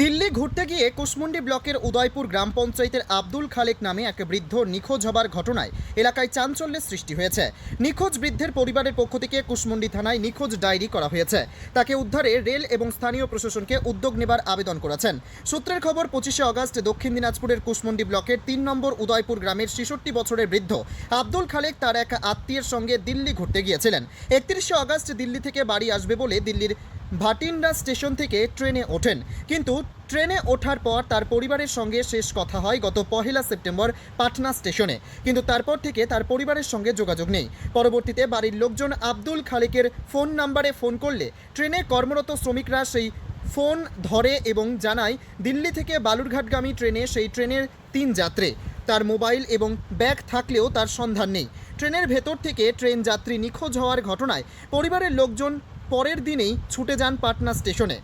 দিল্লি ঘুরতে গিয়ে কুশমুন্ডি ব্লকের উদয়পুর গ্রাম পঞ্চায়েতের আব্দুল খালেক নামে এক বৃদ্ধ নিখোঁজ হবার ঘটনায় এলাকায় চাঞ্চল্যের সৃষ্টি হয়েছে। নিখোঁজ বৃদ্ধের পরিবারের পক্ষ থেকে কুশমুন্ডি থানায় নিখোঁজ ডায়েরি করা হয়েছে। তাকে উদ্ধারে রেল এবং স্থানীয় প্রশাসনকে উদ্যোগ নেবার আবেদন করেছেন। সূত্রের খবর, পঁচিশে অগস্ট দক্ষিণ দিনাজপুরের কুশমুন্ডি ব্লকের তিন নম্বর উদয়পুর গ্রামের ছেষট্টি বছরের বৃদ্ধ আব্দুল খালেক তার এক আত্মীয়ের সঙ্গে দিল্লি ঘুরতে গিয়েছিলেন। একত্রিশে অগস্ট দিল্লি থেকে বাড়ি আসবে বলে দিল্লির ভাটিন্ডা স্টেশন থেকে ট্রেনে ওঠেন। কিন্তু ট্রেনে ওঠার পর তার পরিবারের সঙ্গে শেষ কথা হয় গত পহেলা সেপ্টেম্বর পাটনা স্টেশনে। কিন্তু তারপর থেকে তার পরিবারের সঙ্গে যোগাযোগ নেই। পরবর্তীতে বাড়ির লোকজন আব্দুল খালেকের ফোন নাম্বারে ফোন করলে ট্রেনে কর্মরত শ্রমিকরা সেই ফোন ধরে এবং জানায়, দিল্লি থেকে বালুরঘাটগামী ট্রেনে সেই ট্রেনের তিন যাত্রী। তার মোবাইল এবং ব্যাগ থাকলেও তার সন্ধান নেই। ট্রেনের ভেতর থেকে ট্রেন যাত্রী নিখোঁজ হওয়ার ঘটনায় পরিবারের লোকজন পরের দিনেই ছুটে যান পাটনা স্টেশনে।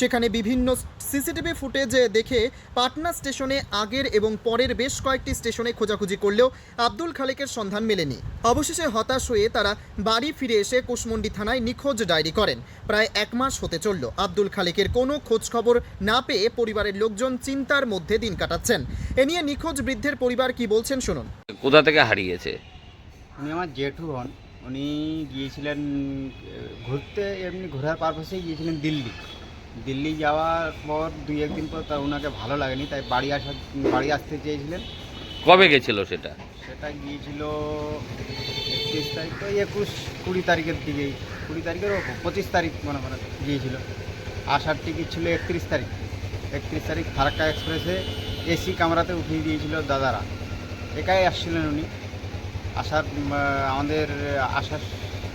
সেখানে বিভিন্ন সিসিটিভি ফুটেজ দেখে পাটনা স্টেশনে আগের এবং পরের বেশ কয়েকটি স্টেশনে খোঁজাখুঁজি করলেও আব্দুল খালেকের সন্ধান মেলেনি। অবশেষে হতাশ হয়ে তারা বাড়ি ফিরে এসে কুশমন্ডি থানায় নিখোঁজ ডায়েরি করেন। প্রায় এক মাস হতে চলল। আব্দুল খালেকের কোনো খোঁজ খবর না পেয়ে পরিবারের লোকজন চিন্তার মধ্যে দিন কাটাচ্ছেন। এ নিয়ে নিখোঁজ বৃদ্ধের পরিবার কি বলছেন শুনুন। কোথা থেকে হারিয়েছে? উনি আমার জেঠু হন। উনি গিয়েছিলেন ঘুরতে এমনি ঘোরার পারপাসেই গিয়েছিলেন দিল্লি। দিল্লি যাওয়ার পর দুই একদিন পর তা ওনাকে ভালো লাগেনি তাই বাড়ি আসা বাড়ি আসতে চেয়েছিলেন। কবে গেছিল সেটা? সেটা গিয়েছিল একত্রিশ তারিখ তো একুশ কুড়ি তারিখের দিকেই কুড়ি তারিখের পঁচিশ তারিখ মনে করেন গিয়েছিল। আসার টিকিট ছিল একত্রিশ তারিখ। একত্রিশ তারিখ ফারাক্কা এক্সপ্রেসে এসি কামরাতে উঠিয়ে দিয়েছিল দাদারা। একাই আসছিলেন উনি। আসার আমাদের আসার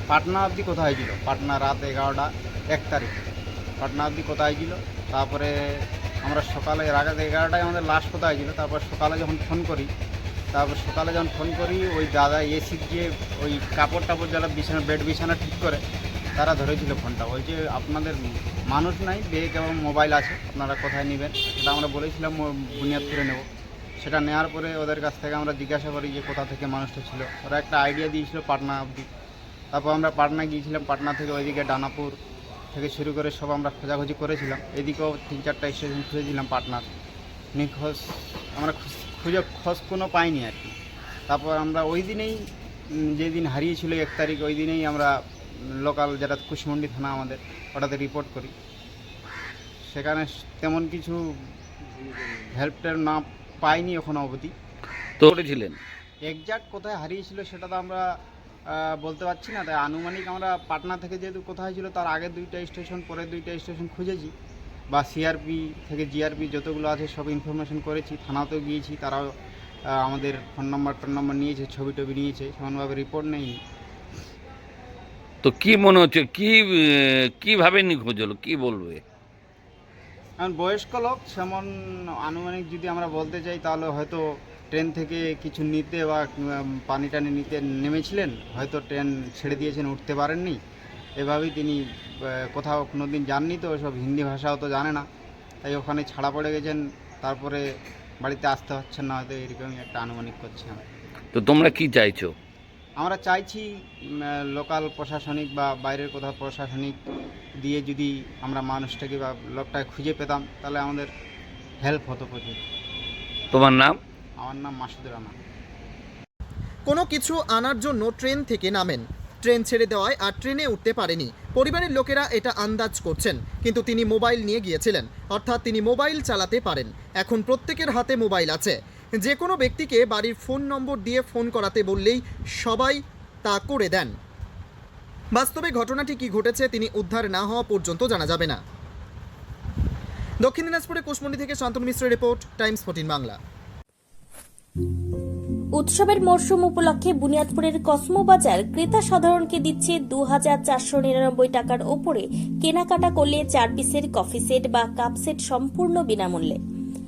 পাটনা অবধি কোথায় ছিল পাটনা রাত এগারোটা, এক তারিখ। পাটনা অবধি কোথায় ছিল তারপরে আমরা সকালে, রাত এগারোটায় আমাদের লাস্ট কোথায় ছিল তারপর সকালে যখন ফোন করি, তারপর সকালে যখন ফোন করি, ওই দাদা এসির যে ওই কাপড় টাপড় যারা বিছানা, বেড বিছানা ঠিক করে, তারা ধরেছিল ফোনটা। বলছে আপনাদের মানুষ নাই, বেগ এবং মোবাইল আছে, আপনারা কোথায় নেবেন? সেটা আমরা বলেছিলাম বুনিয়াদপুরে নেব। সেটা নেওয়ার পরে ওদের কাছ থেকে আমরা জিজ্ঞাসা করি যে কোথা থেকে মানুষটা ছিল। ওরা একটা আইডিয়া দিয়েছিল পাটনা অবধি। তারপর আমরা পাটনা গিয়েছিলাম, পাটনা থেকে ওইদিকে ডানাপুর থেকে শুরু করে সব আমরা খোঁজাখুঁজি করেছিলাম। এদিকেও তিন চারটা স্টেশন খুঁজেছিলাম পাটনার। নিখোঁজ আমরা খুঁজ- খুঁজে কোনো পাইনি আর কি। তারপর আমরা ওই দিনেই যেদিন হারিয়েছিল এক তারিখ, ওই দিনেই আমরা লোকাল যেটা কুশমন্ডি থানা আমাদের, ওটাতে রিপোর্ট করি। সেখানে তেমন কিছু হেল্প টেল্প না পাইনি এখনও অবধি। তো করেছিলেন? এক্সাক্ট কোথায় হারিয়েছিল সেটা তো আমরা বলতে পারছি না। তাই আনুমানিক আমরা পাটনা থেকে যেহেতু কোথায় ছিল তার আগের দুইটা স্টেশন পরের দুইটা স্টেশন খুঁজেছি। বা সিআরপি থেকে জিআরপি যতগুলো আছে সব ইনফরমেশন করেছি। থানাতেও গিয়েছি তারাও আমাদের ফোন নম্বর টোন নম্বর নিয়েছে ছবি টবি নিয়েছে সেমনভাবে রিপোর্ট নেই তো কি মনে হচ্ছে কি কীভাবে নিখোঁজ হলো? কি বলবে? এখন বয়স্ক লোক সেমন আনুমানিক যদি আমরা বলতে চাই, তাহলে হয়তো ট্রেন থেকে কিছু নিতে বা পানি টানি নিতে নেমেছিলেন, হয়তো ট্রেন ছেড়ে দিয়েছেন, উঠতে পারেননি। এভাবেই তিনি কোথাও কোনো দিন যাননি তো সব হিন্দি ভাষাও তো জানে না। তাই ওখানে ছাড়া পড়ে গেছেন, তারপরে বাড়িতে আসতে হচ্ছেন না, হয়তো এরকমই একটা আনুমানিক করছি আমরা তো তোমরা কি চাইছো? আমরা চাইছি লোকাল প্রশাসনিক বা বাইরের কোথাও প্রশাসনিক দিয়ে যদি আমরা মানুষটাকে বা লোকটাকে খুঁজে পেতাম তাহলে আমাদের হেল্প হতো প্রচুর। তোমার নাম? আমার নাম মাসুদ রানা কোনো কিছু আনার জন্য ট্রেন থেকে নামেন। ট্রেন ছেড়ে দেওয়ায় আর ট্রেনে উঠতে পারেনি। পরিবারের লোকেরা এটা আন্দাজ করছেন কিন্তু তিনি মোবাইল নিয়ে গিয়েছিলেন। অর্থাৎ তিনি মোবাইল চালাতে পারেন। এখন প্রত্যেকের হাতে মোবাইল আছে। যে কোনো ব্যক্তিকে বাড়ির ফোন নম্বর দিয়ে ফোন করাতে বললেই সবাই তা করে দেন। বাস্তবে ঘটনাটি কি ঘটেছে তিনি উদ্ধার না হওয়া পর্যন্ত জানা যাবে না। দক্ষিণ দিনাজপুরে কুশমন্ডি থেকে শান্তনু মিশ্রের রিপোর্ট, টাইমস ফোর্টিন বাংলা। উৎসবের মরশুম উপলক্ষে বুনিয়াদপুরের কসমো বাজার ক্রেতা সাধারণকে দিচ্ছে দু হাজার চারশো নিরানব্বই টাকার ওপরে কেনাকাটা করলে চার পিসের কফি সেট বা কাপ সেট সম্পূর্ণ বিনামূল্যে।